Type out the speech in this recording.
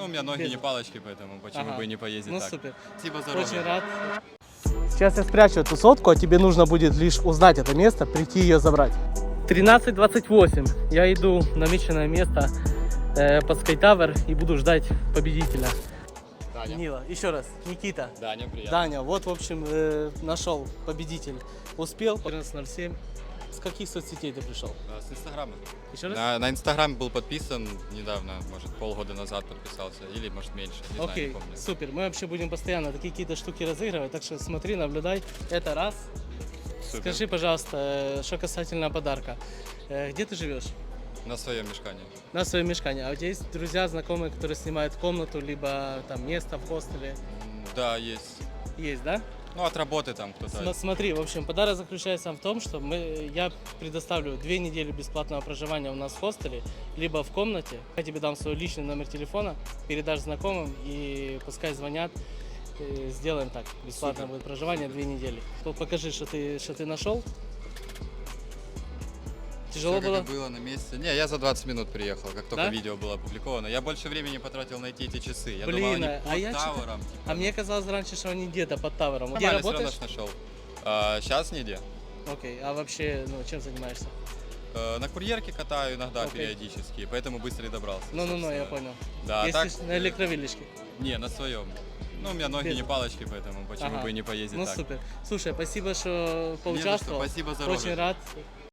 Ну, у меня ноги Без- не палочки, поэтому почему Ага. бы и не поездить Ну так. супер. Спасибо за Очень рад. Сейчас я спрячу эту сотку, а тебе нужно будет лишь узнать это место, прийти ее забрать. 13.28. Я иду в намеченное место э, под Скайтавер и буду ждать победителя. Даня. Нила, еще раз, Никита. Даня, приятно. Даня, вот, в общем, э, нашел победитель. Успел, 14.07. С каких соцсетей ты пришел? Да, С Инстаграма. Еще раз? На, на Инстаграм был подписан недавно, может, полгода назад подписался, или, может, меньше, не знаю, Окей, не помню. супер. Мы вообще будем постоянно такие какие-то штуки разыгрывать, так что смотри, наблюдай. Это раз. Супер. Скажи, пожалуйста, э, что касательно подарка. Э, Где ты живешь? На своем мешкании. На своем мешкане. А у тебя есть друзья, знакомые, которые снимают комнату, либо там место в хостеле? М, Да, есть. Есть, да? Ну, от работы там кто-то. См- Смотри, в общем, подарок заключается в том, что мы, я предоставлю две недели бесплатного проживания у нас в хостеле, либо в комнате. Я тебе дам свой личный номер телефона, передашь знакомым и пускай звонят. Э, Сделаем так. Бесплатное Супер. будет проживание две недели. По- Покажи, что ты, что ты нашел. Тяжело Всё, было? как и было на месте. Не, я за 20 минут приехал, как только Да? видео было опубликовано. Я больше времени потратил найти эти часы. Я Блин, думал, они а под я чё-то- тавером, типа, А мне казалось раньше, что они где-то под тавером. Где Нормально всё равно работаешь? ж нашел. А, сейчас нигде. Окей, а вообще, ну, чем занимаешься? Э, На курьерке катаю иногда Окей. периодически, поэтому быстро и добрался. Ну-ну-ну, я собственно. понял. Да, а Если так, ж на э, электровилочке. Не, на своем. Ну, у меня ноги Без- не палочки, поэтому почему Ага. бы и не поездить Ну так. супер. Слушай, спасибо, что Не за что, поучаствовал. спасибо за Очень ролик. рад.